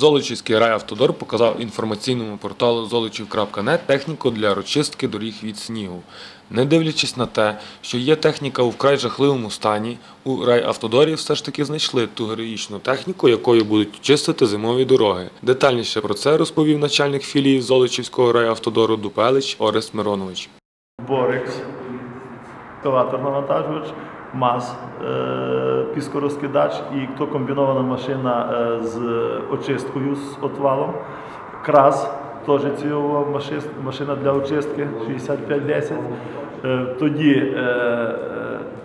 Золочівський райавтодор показав інформаційному порталу золочів.нет техніку для розчистки доріг від снігу. Не дивлячись на те, що є техніка у вкрай жахливому стані, у райавтодорі все ж таки знайшли ту героїчну техніку, якою будуть чистити зимові дороги. Детальніше про це розповів начальник філії Золочівського райавтодору Дупелич Орест Миронович. Борекс, екскаватор навантажувач, МАЗ, е, піскорозкидач і то комбінована машина е, з очисткою з отвалом, КРАЗ, теж цільова машина для очистки 6510. Е, Тоді е,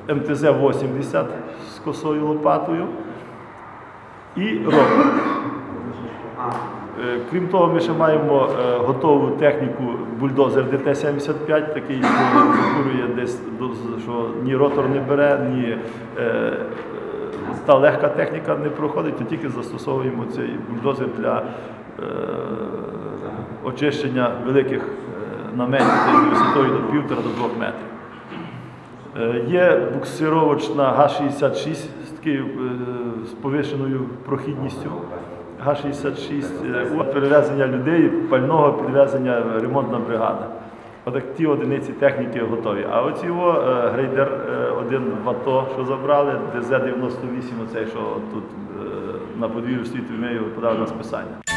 е, МТЗ-80 з косою лопатою і. Е, Крім того, ми ще маємо готову техніку бульдозер ДТ-75, такий, що курує десь, що ні ротор не бере, ні та легка техніка не проходить, то тільки застосовуємо цей бульдозер для е, очищення великих е, наметів десь висотою до півтора до двох метрів. Е, Є буксировочна Г-66 з, такою, е, з повишеною прохідністю. Г-66 е, перевезення людей, пального підвезення ремонтна бригада. Отак ті одиниці техніки готові. А оці його е, грейдер е, один в АТО, що забрали, ДЗ-98, оцей, що тут е, на подвір'ю стоїть, ми подали на списання.